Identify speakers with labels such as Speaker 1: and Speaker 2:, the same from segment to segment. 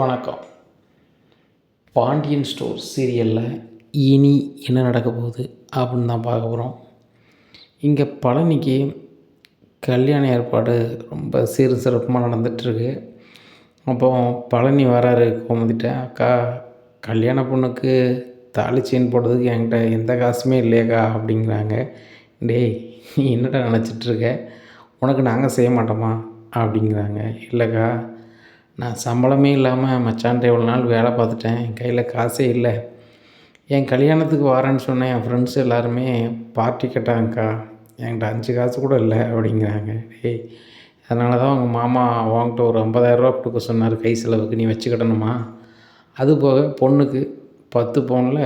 Speaker 1: வணக்கம். பாண்டியன் ஸ்டோர் சீரியலில் இனி என்ன நடக்க போகுது அப்படின்னு தான் பார்க்க போகிறோம் இங்கே பழனிக்கு கல்யாண ஏற்பாடு ரொம்ப சீர் சிறப்புமாக நடந்துகிட்ருக்கு அப்போ பழனி வராரு கோமதிட்ட அக்கா கல்யாண பொண்ணுக்கு தாலி செயின் போடுறதுக்கு என்கிட்ட எந்த காசுமே இல்லையாக்கா அப்படிங்கிறாங்க. டேய் நீ என்னடா நினச்சிட்ருக்க உனக்கு நாங்கள் செய்ய மாட்டோமா? அப்படிங்கிறாங்க. இல்லைக்கா நான் சம்பளமே இல்லாமல் மச்சான்ட்ட இவ்வளோ நாள் வேலை பார்த்துட்டேன். என் கையில் காசே இல்லை. என் கல்யாணத்துக்கு வரேன்னு சொன்னேன். என் ஃப்ரெண்ட்ஸ் எல்லாருமே பார்ட்டி கேட்டாங்கக்கா. என்கிட்ட அஞ்சு காசு கூட இல்லை அப்படிங்கிறாங்க. டேய் அதனால தான் உங்கள் மாமா உன்கிட்ட ஒரு ஐம்பதாயிரரூவா கொடுக்க சொன்னார். கை செலவுக்கு நீ வச்சுக்கிடணுமா? அது போக பொண்ணுக்கு பத்து பவுனில்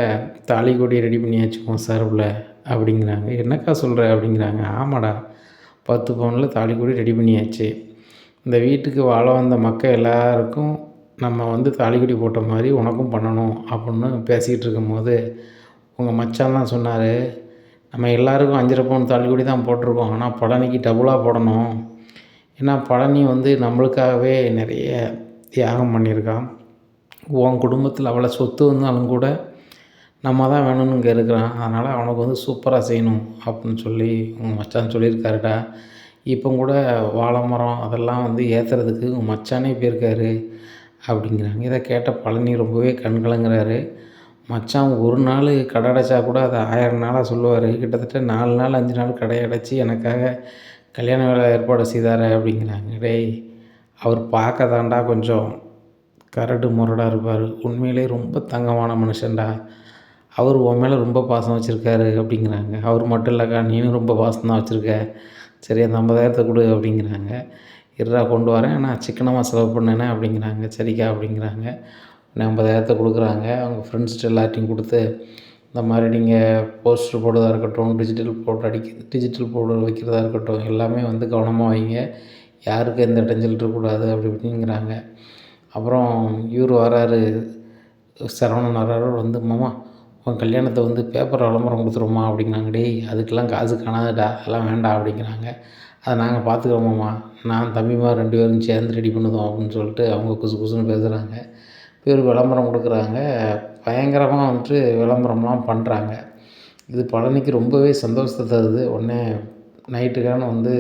Speaker 1: தாலி கொடி ரெடி பண்ணியாச்சுக்கோம் சார்பில் அப்படிங்கிறாங்க. என்னக்கா சொல்கிற அப்படிங்கிறாங்க. ஆமாடா பத்து பவுனில் தாலி கொடி ரெடி பண்ணியாச்சு. இந்த வீட்டுக்கு வாழ வந்த மக்கள் எல்லாருக்கும் நம்ம வந்து தாலிக்கொடி போட்ட மாதிரி உனக்கும் பண்ணணும் அப்படின்னு பேசிக்கிட்டு இருக்கும்போது உங்கள் மச்சான் தான் சொன்னார் நம்ம எல்லாருக்கும் அஞ்சரை பவுன் தாலிக்கொடி தான் போட்டிருக்கோம் ஆனால் பழனிக்கு டபுளாக போடணும். ஏன்னா பழனி வந்து நம்மளுக்காகவே நிறைய தியாகம் பண்ணியிருக்கான். உன் குடும்பத்தில் அவ்வளோ சொத்து வந்தாலும் கூட நம்ம தான் வேணும்னு இங்கே இருக்கிறான். அதனால் அவனுக்கு வந்து சூப்பராக செய்யணும் அப்படின்னு சொல்லி உங்கள் மச்சான் சொல்லியிருக்காருடா. இப்போ கூட வாழை மரம் அதெல்லாம் வந்து ஏற்றுறதுக்கு உங்கள் மச்சானே போயிருக்காரு அப்படிங்கிறாங்க. இதை கேட்ட பழனி ரொம்பவே கண்கலங்கிறாரு. மச்சான் ஒரு நாள் கடை அடைச்சா கூட அதை ஆயிரம் நாளாக சொல்லுவார். கிட்டத்தட்ட நாலு நாள் அஞ்சு நாள் கடை அடைச்சி எனக்காக கல்யாண வேலை ஏற்பாடு செய்தார் அப்படிங்கிறாங்க. டேய் அவர் பார்க்க தாண்டா கொஞ்சம் கரடு முரடாக இருப்பார். உண்மையிலே ரொம்ப தங்கமான மனுஷன்டா. அவர் உன் மேலே ரொம்ப பாசம் வச்சுருக்காரு அப்படிங்கிறாங்க. அவர் மட்டும் இல்லைக்கா நீனும் ரொம்ப பாசம் தான் வச்சுருக்க. சரி அந்த ஐம்பதாயிரத்தை கொடு அப்படிங்கிறாங்க. இருடா கொண்டு வரேன். நான் சிக்கனமாக செலவு பண்ணேனே அப்படிங்கிறாங்க. சரிக்கா அப்படிங்கிறாங்க. உடனே ஐம்பதாயிரத்தை கொடுக்குறாங்க. அவங்க ஃப்ரெண்ட்ஸ்கிட்ட எல்லாத்தையும் கொடுத்து இந்த மாதிரி நீங்கள் போஸ்டர் போடுறதா இருக்கட்டும் டிஜிட்டல் போர்டு அடிக்க டிஜிட்டல் போர்டு வைக்கிறதா இருக்கட்டும் எல்லாமே வந்து கவனமாக வைங்க. யாருக்கும் எந்த இடைஞ்சல் இருக்கக்கூடாது அப்படி இப்படிங்கிறாங்க. அப்புறம் இவர் வராரு. சரவணன் வராரு. வந்து மாமா உன் கல்யாணத்தை வந்து பேப்பர் விளம்பரம் கொடுத்துருமா அப்படிங்கிறாங்க டேய் அதுக்கெல்லாம் காசு காணாதுடா அதெல்லாம் வேண்டாம் அப்படிங்கிறாங்க. அதை நாங்கள் பார்த்துக்குறோமாம்மா. நான் தம்பிமா ரெண்டு பேரும் சேர்ந்து ரெடி பண்ணுதோம் அப்படின்னு சொல்லிட்டு அவங்க குசு குசுன்னு பேசுகிறாங்க பேர் விளம்பரம் கொடுக்குறாங்க. பயங்கரமாக வந்துட்டு விளம்பரம்லாம் பண்ணுறாங்க இது பழனிக்கு ரொம்பவே சந்தோஷத்தை தருது. உடனே நைட்டுக்கான வந்து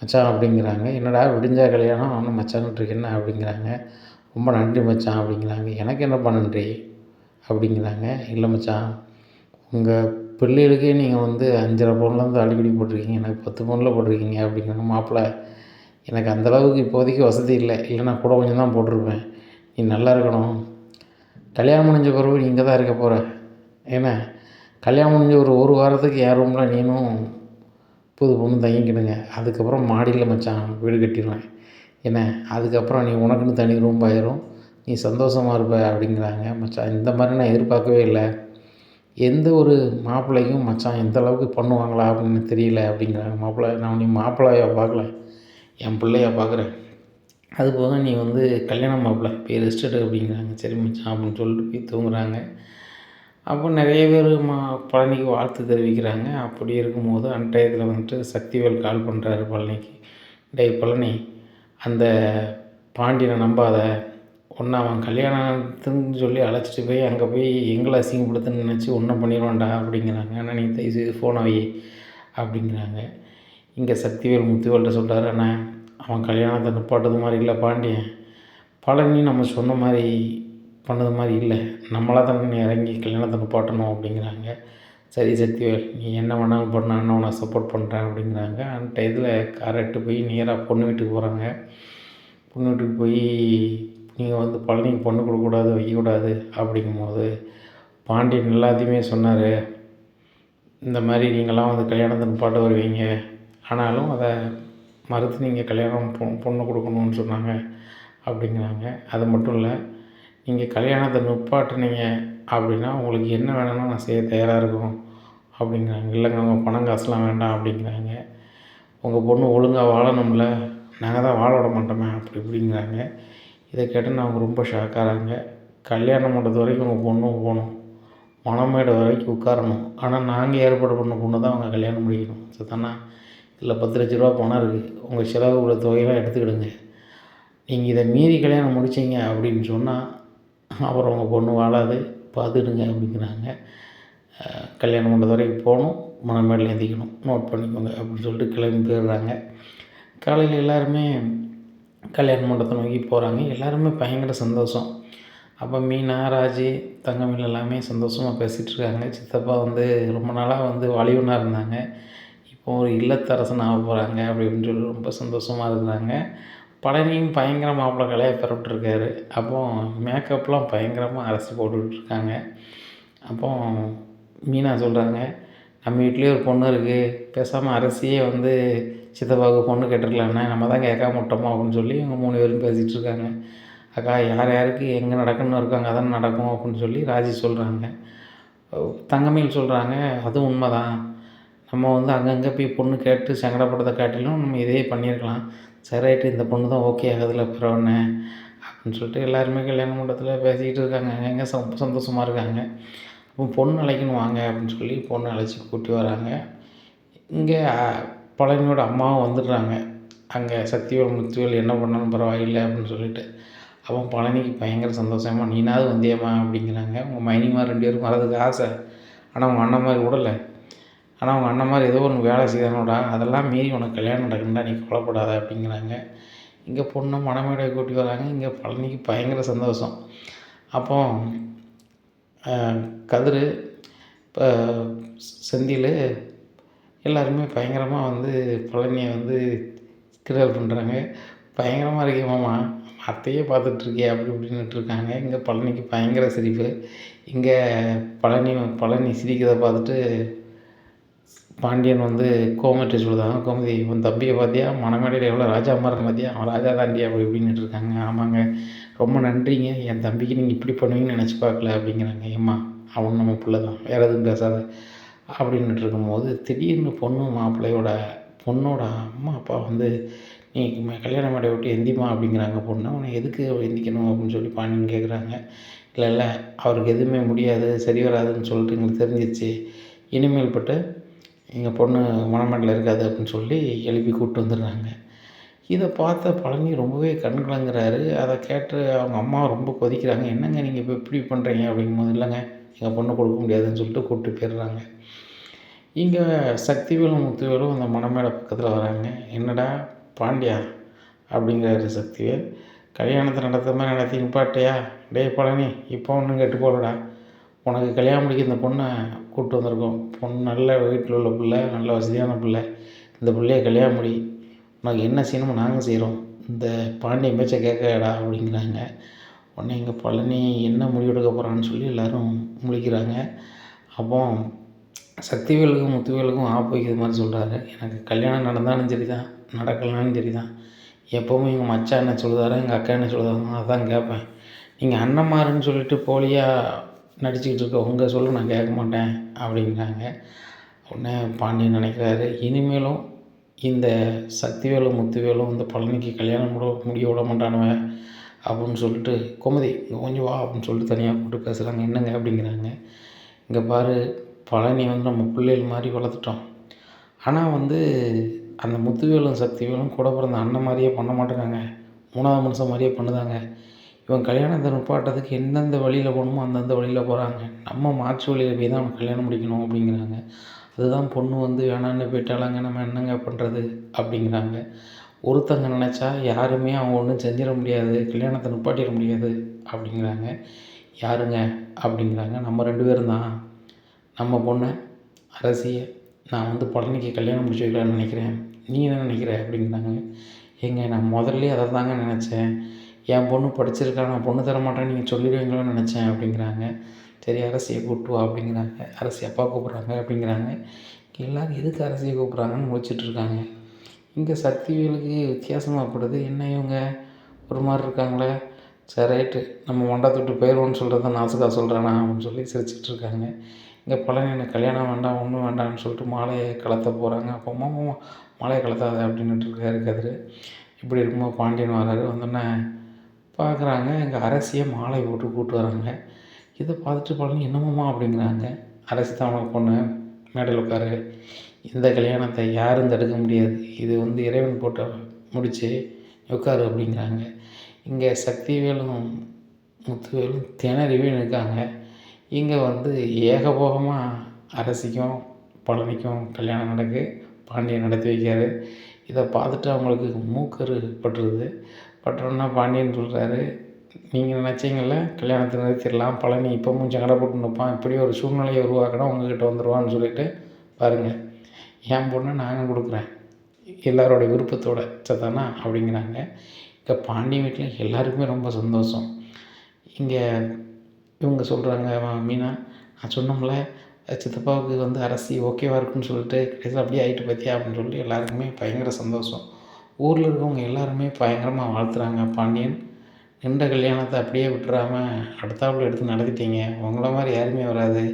Speaker 1: மச்சான் அப்படிங்கிறாங்க. என்னடா விடிஞ்சா கல்யாணம்? ஒன்று மச்சான்ட்டு என்ன? அப்படிங்கிறாங்க. ரொம்ப நன்றி மச்சான் அப்படிங்கிறாங்க. எனக்கு என்னப்பா நன்றி? அப்படிங்கிறாங்க. இல்லை மச்சான் உங்கள் பிள்ளைகளுக்கே நீங்கள் வந்து அஞ்சரை பவுன்லேருந்து அடிக்கடி போட்டிருக்கீங்க. எனக்கு பத்து பவுனில் போட்டிருக்கீங்க அப்படிங்கிறாங்க மாப்பிள்ளை எனக்கு அந்தளவுக்கு இப்போதைக்கு வசதி இல்லை. இல்லைனா கூட கொஞ்சம் தான் போட்டிருப்பேன். நீ நல்லா இருக்கணும். கல்யாணம் முடிஞ்ச பிறகு நீ இங்கே தான் இருக்க போகிற ஏன்னா கல்யாணம் முடிஞ்ச ஒரு ஒரு வாரத்துக்கு என் ரூமில் நீனும் புது பொண்ணு தங்கிக்கிடுங்க அதுக்கப்புறம் மாடியில் மச்சான் வீடு கட்டிடுவேன் என்ன? அதுக்கப்புறம் நீ உனக்குன்னு தனி ரூம் ஆயிரும். நீ சந்தோஷமாக இருப்ப அப்படிங்கிறாங்க மச்சான். இந்த மாதிரி நான் எதிர்பார்க்கவே இல்லை. எந்த ஒரு மாப்பிள்ளைக்கும் மச்சான் எந்த அளவுக்கு பண்ணுவாங்களா அப்படின்னு தெரியல அப்படிங்கிறாங்க. மாப்பிள்ளை நான் நீ மாப்பிள்ளையா பார்க்கல என் பிள்ளையா பார்க்குறேன். அது போக நீ வந்து கல்யாணம் மாப்பிள்ளை போய் ரெஸ்ட் எடு அப்படிங்கிறாங்க. சரி மச்சான் அப்படின்னு சொல்லிட்டு போய் தூங்குறாங்க. அப்போ நிறைய பேர் மா பழனிக்கு வாழ்த்து தெரிவிக்கிறாங்க. அப்படி இருக்கும்போது அன்றையத்தில் வந்துட்டு சக்திவேல் கால் பண்ணுறாரு பழனிக்கு. டேய் பழனி அந்த பாண்டியனை நம்பாத. ஒன்று அவன் கல்யாணத்துன்னு சொல்லி அழைச்சிட்டு போய் அங்கே போய் எங்களை அசிங்கப்படுத்துன்னு நினச்சி ஒன்றும் பண்ணிடுவான்டா அப்படிங்கிறாங்க. ஆனால் நீ தயவுசெய்து ஃபோனை வை அப்படிங்கிறாங்க. இங்கே சக்திவேல் முத்துவேல்கிட்ட சொல்கிறாரு அண்ணா அவன் கல்யாணத்தை நிப்பாட்டது மாதிரி இல்லை பாண்டியன். பழனி நம்ம சொன்ன மாதிரி பண்ணது மாதிரி இல்லை. நம்மளாக தானே இறங்கி கல்யாணத்தை நிப்பாட்டணும் அப்படிங்கிறாங்க. சரி சக்திவேல் நீ என்ன வேணாலும் பண்ண அண்ணன் உன்னை சப்போர்ட் பண்ணுறேன் அப்படிங்கிறாங்க. அந்த இதில் காரை போய் நேராக பொண்ணு வீட்டுக்கு போகிறாங்க. பொண்ணு வீட்டுக்கு போய் நீங்கள் வந்து பழனிக்கு பொண்ணு கொடுக்கக்கூடாது வைக்கக்கூடாது அப்படிங்கும்போது பாண்டியன் எல்லாத்தையுமே சொன்னார். இந்த மாதிரி நீங்களாம் வந்து கல்யாணத்தை பாட்டு வருவீங்க. ஆனாலும் அதை மறுத்து நீங்கள் கல்யாணம் பொ பொண்ணு கொடுக்கணும்னு சொன்னாங்க அப்படிங்கிறாங்க. அது மட்டும் இல்லை நீங்கள் கல்யாணத்தை நிப்பாட்டுனீங்க அப்படின்னா உங்களுக்கு என்ன வேணும்னா நான் செய்ய தயாராக இருக்கும் அப்படிங்கிறாங்க. இல்லைங்க உங்கள் பணம் காசுலாம் வேண்டாம் அப்படிங்கிறாங்க. உங்கள் பொண்ணு ஒழுங்காக வாழணும்ல நாங்கள் தான் வாழ விட மாட்டோமே அப்படி இப்படிங்கிறாங்க. இதை கேட்டு அவங்க ரொம்ப ஷாக்காகிறாங்க கல்யாணம் பண்ணுறது வரைக்கும் உங்கள் பொண்ணும் போகணும். மணமேடை வரைக்கும் உட்காரணும். ஆனால் நாங்கள் ஏற்பாடு பண்ண பொண்ணு தான் அவங்க கல்யாணம் முடிக்கணும். சரிதானா இதில் பத்து லட்ச ரூபா பணம் இருக்குது உங்கள் செலவு உள்ள தொகையெல்லாம் எடுத்துக்கிடுங்க. நீங்கள் இதை மீறி கல்யாணம் முடிச்சிங்க அப்படின்னு சொன்னால் அப்புறம் உங்கள் பொண்ணு வாழாது. பார்த்துடுங்க அப்படிங்கிறாங்க. கல்யாணம் பண்ணுறது வரைக்கும் போகணும். மனமேடில் எந்திக்கணும் நோட் பண்ணிக்கோங்க அப்படின்னு சொல்லிட்டு கிளம்பி போயிடுறாங்க. காலையில் எல்லாருமே கல்யாண மண்டபத்தை நோக்கி போகிறாங்க எல்லாருமே பயங்கர சந்தோஷம். அப்போ மீனா ராஜி தங்கமில் எல்லாமே சந்தோஷமாக பேசிகிட்டு இருக்காங்க. சித்தப்பா வந்து ரொம்ப நாளாக வந்து வலியுனாக இருந்தாங்க. இப்போ ஒரு இல்லத்தரசன் ஆக போகிறாங்க அப்படின்னு சொல்லி ரொம்ப சந்தோஷமாக இருந்தாங்க பழனியும் பயங்கர மாப்பிள்ளை கலையை பெறப்பட்டுருக்காரு அப்போ மேக்கப்லாம் பயங்கரமாக அரைச்சி போட்டுக்கிட்டுருக்காங்க அப்போ மீனா சொல்கிறாங்க நம்ம வீட்லேயே ஒரு பொண்ணு இருக்குது பேசாமல் அரசியே வந்து சித்தப்பாவுக்கு பொண்ணு கேட்டிருக்கலாண்ணே நம்ம தான் கேட்காம விட்டோமோ அப்படின்னு சொல்லி இவங்க மூணு பேரும் பேசிகிட்டு இருக்காங்க. அக்கா யார் யாருக்கு எங்கே நடக்கணும்னு இருக்காங்க அதான் நடக்கும் அப்படின்னு சொல்லி ராஜி சொல்கிறாங்க தங்கமையில் சொல்கிறாங்க அதுவும் உண்மை தான் நம்ம வந்து அங்கங்கே போய் பொண்ணு கேட்டு சங்கடப்படுறதை காட்டிலும் நம்ம இதே பண்ணியிருக்கலாம். சரி இந்த பொண்ணு தான் ஓகே ஆகுதுல பரவாயில்ல. அப்படின்னு சொல்லிட்டு எல்லாருமே கல்யாண மண்டபத்தில் பேசிக்கிட்டு இருக்காங்க. எங்கே சந்தோஷமாக சந்தோஷமாக இருக்காங்க. அப்போ பொண்ணு அழைக்கணும் வாங்க அப்படின்னு சொல்லி பொண்ணு அழைச்சி கூட்டி வராங்க. இங்கே பழனியோட அம்மாவும் வந்துடுறாங்க. அங்கே சக்திவேல் முத்துவேல் என்ன பண்ணாலும் பரவாயில்லை அப்படின்னு சொல்லிட்டு அவன் பழனிக்கு பயங்கர சந்தோஷமா நீனாவது வந்தியம்மா அப்படிங்கிறாங்க. உங்கள் மைனிமார் ரெண்டு பேரும் வரதுக்கு ஆசை. ஆனால் உங்கள் அண்ணன் மாதிரி விடலை ஆனால் உங்கள் அண்ணன் மாதிரி ஏதோ ஒன்று வேலை செய்தானோடா அதெல்லாம் மீறி உனக்கு கல்யாணம் நடக்குண்டா நீ கொலைப்படாத அப்படிங்கிறாங்க. இங்கே பொண்ணை மணமேடை கூட்டி வராங்க. இங்கே பழனிக்கு பயங்கர சந்தோஷம். அப்போ கதிர் இப்போ செந்தில் எல்லாருமே பயங்கரமாக வந்து பழனியை வந்து கிண்டல் பண்ணுறாங்க பயங்கரமாக இருக்கே மாமா. அத்தையே பார்த்துட்ருக்கே அப்படி இப்படின்னுட்டு இருக்காங்க. இங்கே பழனிக்கு பயங்கர சிரிப்பு. இங்கே பழனி பழனி சிரிக்கிறத பார்த்துட்டு பாண்டியன் வந்து கோமட்டி சொல்லுதாங்க கோமதி உன் தம்பியை பார்த்தியா? மணமேடையில் எவ்வளோ ராஜா மாதிரி பார்த்தியா? அவன் ராஜா தாண்டி அப்படி இப்படின்னுட்டு இருக்காங்க. ஆமாங்க. ரொம்ப நன்றிங்க. என் தம்பிக்கு நீங்கள் இப்படி பண்ணுவீங்கன்னு நினச்சி பார்க்கல அப்படிங்கிறாங்க. ஏம்மா அவன் நம்ம பிள்ளை தான் வேறு எதுவும் பேசாத. அப்படின்ட்டு இருக்கும்போது திடீர்னு பொண்ணு மாப்பிள்ளையோட பொண்ணோட அம்மா அப்பா வந்து நீ கல்யாணம் மேடை விட்டு எந்திமா அப்படிங்கிறாங்க பொண்ணு. அவனை எதுக்கு எந்திக்கணும் அப்படின்னு சொல்லி பாண்டியன் கேட்குறாங்க இல்லை இல்லை அவருக்கு எதுவுமே முடியாது சரி வராதுன்னு சொல்லிட்டு எங்களுக்கு தெரிஞ்சிச்சு இனிமேல் பட்டு எங்கள் பொண்ணு மணமேட்டில் இருக்காது அப்படின்னு சொல்லி எழுப்பி கூப்பிட்டு வந்துடுறாங்க. இதை பார்த்த பழனி ரொம்பவே கண் கலங்குறாரு. அதை கேட்டு அவங்க அம்மா ரொம்ப கொதிக்கிறாங்க. என்னங்க நீங்கள் இப்போ இப்படி பண்ணுறீங்க அப்படிங்கும்போது இல்லைங்க எங்கள் பொண்ணு கொடுக்க முடியாதுன்னு சொல்லிட்டு கூப்பிட்டு போயிடுறாங்க. இங்கே சக்திவேலும் முத்துவேலும் அந்த மணமேடை பக்கத்தில் வராங்க. என்னடா பாண்டியா? அப்படிங்கிறாரு சக்திவேல். கல்யாணத்தை நடத்த மாதிரி நடத்தி நிப்பாட்டையா? டேய் பழனி இப்போ ஒன்றும் கெட்டு போகலடா. உனக்கு கல்யாணம் முடிக்க இந்த பொண்ணை கூப்பிட்டு வந்திருக்கோம். பொண்ணு நல்ல வீட்டில் உள்ள பிள்ளை நல்ல வசதியான பிள்ளை. இந்த பிள்ளைய கல்யாணம் முடி. உனக்கு என்ன செய்யணுமோ நாங்கள் செய்கிறோம் இந்த பாண்டியன் பேச்சை கேட்கடா அப்படிங்கிறாங்க. உடனே எங்கள் பழனி என்ன முடிவெடுக்க போகிறான்னு சொல்லி எல்லோரும் முழிக்கிறாங்க. அப்போ சக்திவேலுக்கும் முத்துவேலுக்கும் ஆப்போசிட் மாதிரி சொல்கிறாரு எனக்கு கல்யாணம் நடந்தாலும் சரி தான் நடக்கலனாலும் சரி தான் எப்போவுமே எங்கள் மச்சான் என்ன சொல்லுதாரோ எங்கள் அக்கா என்ன சொல்லுதாரோ அதான் கேட்பேன். நீங்கள் அண்ணன்மாருன்னு சொல்லிட்டு போலியாக நடிச்சுக்கிட்டு இருக்க உங்கள் சொல்ல நான் கேட்க மாட்டேன் அப்படிங்கிறாங்க உடனே பாண்டியன் நினைக்கிறாரு இனிமேலும் இந்த சக்திவேலும் முத்துவேலும் இந்த பழனிக்கு கல்யாணம் கூட முடிய விட மாட்டானுவன் அப்படின்னு சொல்லிட்டு கோமதி இங்கே கொஞ்சம் வா அப்படின்னு சொல்லிட்டு தனியாக கூப்பிட்டு பேசுகிறாங்க என்னங்க? அப்படிங்கிறாங்க. இங்கே பாரு பழனி வந்து நம்ம பிள்ளைகள் மாதிரி வளர்த்துட்டோம். ஆனால் வந்து அந்த முத்துவேலும் சக்திவேலும் கூட பிறந்த அண்ணன் மாதிரியே பண்ண மாட்டேங்காங்க மூணாவது மனுஷன் மாதிரியே பண்ணுதாங்க. இவன் கல்யாணத்தை நுட்பாட்டத்துக்கு எந்தெந்த வழியில் போகணுமோ அந்தந்த வழியில் போகிறாங்க நம்ம மாற்று வழியில் போய் தான் அவன் கல்யாணம் முடிக்கணும் அப்படிங்கிறாங்க. அதுதான் பொண்ணு வந்து வேணான்னு போயிட்டாலாங்க நம்ம என்னங்க பண்ணுறது அப்படிங்கிறாங்க. ஒருத்தங்க நினச்சா யாருமே அவங்க ஒன்றும் செஞ்சிட முடியாது கல்யாணத்தை நிப்பாட்டிட முடியாது அப்படிங்கிறாங்க. யாருங்க? அப்படிங்கிறாங்க. நம்ம ரெண்டு பேரும் தான். நம்ம பொண்ணை அரசியை நான் வந்து பழனிக்கு கல்யாணம் முடிச்சு வைக்கலான்னு நினைக்கிறேன். நீ என்ன நினைக்கிற? அப்படிங்கிறாங்க. ஏங்க நான் முதல்ல அதை தாங்க நினச்சேன். என் பொண்ணு படிச்சிருக்கா நான் பொண்ணு தர மாட்டேன்னு நீங்கள் சொல்லிடுவீங்களோன்னு நினச்சேன் அப்படிங்கிறாங்க. சரி அரசியை கூப்பிட்டு வா அப்படிங்கிறாங்க. அரசி அப்பா கூப்பிட்றாங்க அப்படிங்கிறாங்க. எல்லோரும் எதுக்கு அரசியை கூப்பிட்றாங்கன்னு முடிச்சிட்ருக்காங்க இங்கே சக்திவேலுக்கு வித்தியாசமாகப்படுது என்ன இவங்க? ஒரு மாதிரி இருக்காங்களே. சரி ரைட்டு. நம்ம மண்டத்துட்டு போயிடுவோம்னு சொல்கிறத நாசுக்கா சொல்கிறானா அப்படின்னு சொல்லி சிரிச்சிட்டு இருக்காங்க. இங்கே பழனி எனக்கு கல்யாணம் வேண்டாம் ஒன்றும் வேண்டாம்னு சொல்லிட்டு மாலையை கலத்த போகிறாங்க அப்போ மாமா மாலையை கலத்தாத அப்படின்னுட்டு இருக்காரு கதிர். இப்படி இருக்கும்போது பாண்டியன் வராரு. வந்தோடனே பார்க்குறாங்க எங்கள் அரசியை மாலை போட்டு கூப்பிட்டு வராங்க. இதை பார்த்துட்டு பழனி என்னமாம்மா அப்படிங்கிறாங்க. அரசி தான் அவனுக்கு பொண்ணு. மேடையில் உட்காரு. இந்த கல்யாணத்தை யாரும் தடுக்க முடியாது. இது வந்து இறைவன் போட்ட முடிச்சு உட்காரு அப்படிங்கிறாங்க. இங்கே சக்திவேலும் முத்துவேலும் திணறிவே இருக்காங்க. இங்கே வந்து ஏகபோகமாக அரசிக்கும் பழனிக்கும் கல்யாணம் நடக்கு. பாண்டியன் நடத்தி வைக்காரு இதை பார்த்துட்டு அவங்களுக்கு மூக்கரு பட்டுருது பட்டுறோன்னா பாண்டியன் சொல்கிறாரு நீங்கள் நினச்சிங்கள கல்யாணத்தை நிறுத்திடலாம். பழனி இப்போவும் சங்கடை போட்டு நிற்பான் இப்படி ஒரு சூழ்நிலையை உருவாக்கினா உங்ககிட்ட வந்துடுவான்னு சொல்லிட்டு பாருங்கள் என் பொண்ணை நாங்கள் கொடுக்குறேன். எல்லாரோட விருப்பத்தோட சதானா அப்படிங்கிறாங்க. இங்கே பாண்டியன் வீட்டில் எல்லாருக்குமே ரொம்ப சந்தோஷம். இங்கே இவங்க சொல்கிறாங்க மீனா நான் சொன்னோம்ல சித்தப்பாவுக்கு வந்து அரசி ஓகேவாக இருக்குன்னு சொல்லிட்டு கடைசியில் அப்படியே ஆகிட்டு பார்த்தியா அப்படின்னு சொல்லி எல்லாருக்குமே பயங்கர சந்தோஷம். ஊரில் இருக்கவங்க எல்லாருமே பயங்கரமாக வாழ்த்துறாங்க. பாண்டியன் நின்ற கல்யாணத்தை அப்படியே விட்டுறாமல் அடுத்தாப்புல எடுத்து நடத்திட்டீங்க. உங்கள மாதிரி யாருமே வராது.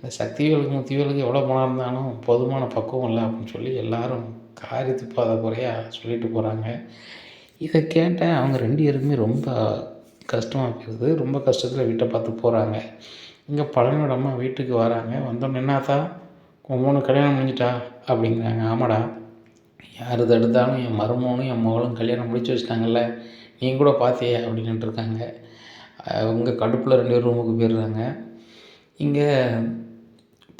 Speaker 1: இந்த சக்திவேலுக்கு முத்திவேலுக்கு எவ்வளோ பணம் இருந்தாலும் போதுமான பக்குவம் இல்லை அப்படின்னு சொல்லி எல்லாரும் காரி துப்பாத குறையாக சொல்லிட்டு போகிறாங்க இதை கேட்டேன் அவங்க ரெண்டு பேருக்குமே ரொம்ப கஷ்டமாக போயிடுது ரொம்ப கஷ்டத்தில் வீட்டை பார்த்து போகிறாங்க இங்கே பழனியோட அம்மா வீட்டுக்கு வராங்க. வந்தோம் என்னாத்தா? மூணு கல்யாணம் முடிஞ்சிட்டா? அப்படிங்கிறாங்க. ஆமாடா. யார் தடுத்தாலும் என் மருமகனும் என் மகளும் கல்யாணம் முடிச்சு வச்சிட்டாங்கல்ல. நீ கூட பார்த்தியே அப்படின்ட்டு இருக்காங்க. அவங்க கடுப்பில் ரெண்டு பேர் ரூமுக்கு போயிடுறாங்க. இங்கே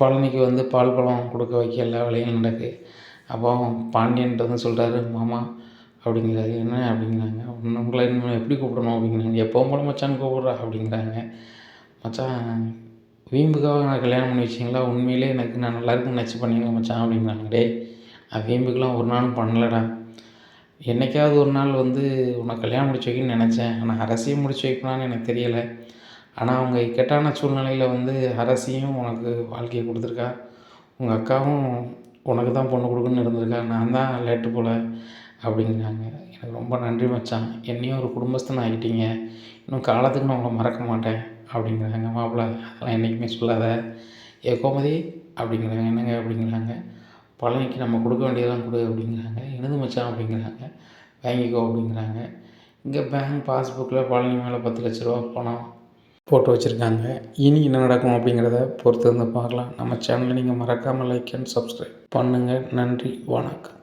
Speaker 1: பழனிக்கு வந்து பால் பழம் கொடுக்க வைக்க எல்லா வேலையும் நடக்கு. அப்போ பாண்டியன்ட்டு வந்து சொல்கிறாரு மாமா அப்படிங்கிறாரு. என்ன அப்படிங்கிறாங்க? "உன்னை- உங்களை இன்னும் எப்படி கூப்பிடணும்? அப்படிங்கிறாங்க. எப்போவும் போல மச்சான் கூப்பிட்றா அப்படிங்கிறாங்க. மச்சான் வீம்புக்காக நான் கல்யாணம் பண்ணி வச்சிங்களா? உண்மையிலே எனக்கு நான் நல்லா இருக்குன்னு நினச்சி பண்ணீங்க மச்சான்? அப்படிங்கிறாங்க. டேய் நான் வீம்புக்கெலாம் ஒரு நாளும் பண்ணலடா. என்னைக்காவது ஒரு நாள் வந்து உன்னை கல்யாணம் முடிச்சு வைக்கணும்னு நினச்சேன். ஆனால் அரசியல் முடிச்சு வைக்கணும்னு எனக்கு தெரியலை. ஆனால் அவங்க இக்கட்டான சூழ்நிலையில் வந்து அரசியும் உனக்கு வாழ்க்கையை கொடுத்துருக்கா? உங்கள் அக்காவும் உனக்கு தான் பொண்ணு கொடுக்குன்னு இருந்திருக்கா? நான் தான் லேட்டு போல் அப்படிங்கிறாங்க. எனக்கு ரொம்ப நன்றி மச்சான். என்னையும் ஒரு குடும்பஸ்தன் ஆகிட்டீங்க இன்னும் காலத்துக்கு நான் உங்களை மறக்க மாட்டேன் அப்படிங்கிறாங்க மாப்பிள்ள அதெல்லாம் என்றைக்குமே சொல்லாத. ஏ கோமதி அப்படிங்கிறாங்க. என்னங்க அப்படிங்கிறாங்க. பழனிக்கு நம்ம கொடுக்க வேண்டியதெல்லாம் கொடு அப்படிங்கிறாங்க. எனது மச்சான் அப்படிங்கிறாங்க. வாங்கிக்கோ அப்படிங்கிறாங்க. இங்கே பேங்க் பாஸ்புக்கில் பழனி மேலே பத்து லட்ச ரூபா பணம். போட்டு வச்சுருக்காங்க. இனி என்ன நடக்கும் அப்படிங்கிறத பொறுத்து வந்து பார்க்கலாம். நம்ம சேனலை நீங்கள் மறக்காமல் லைக் அண்ட் சப்ஸ்கிரைப் பண்ணுங்கள் நன்றி வணக்கம்.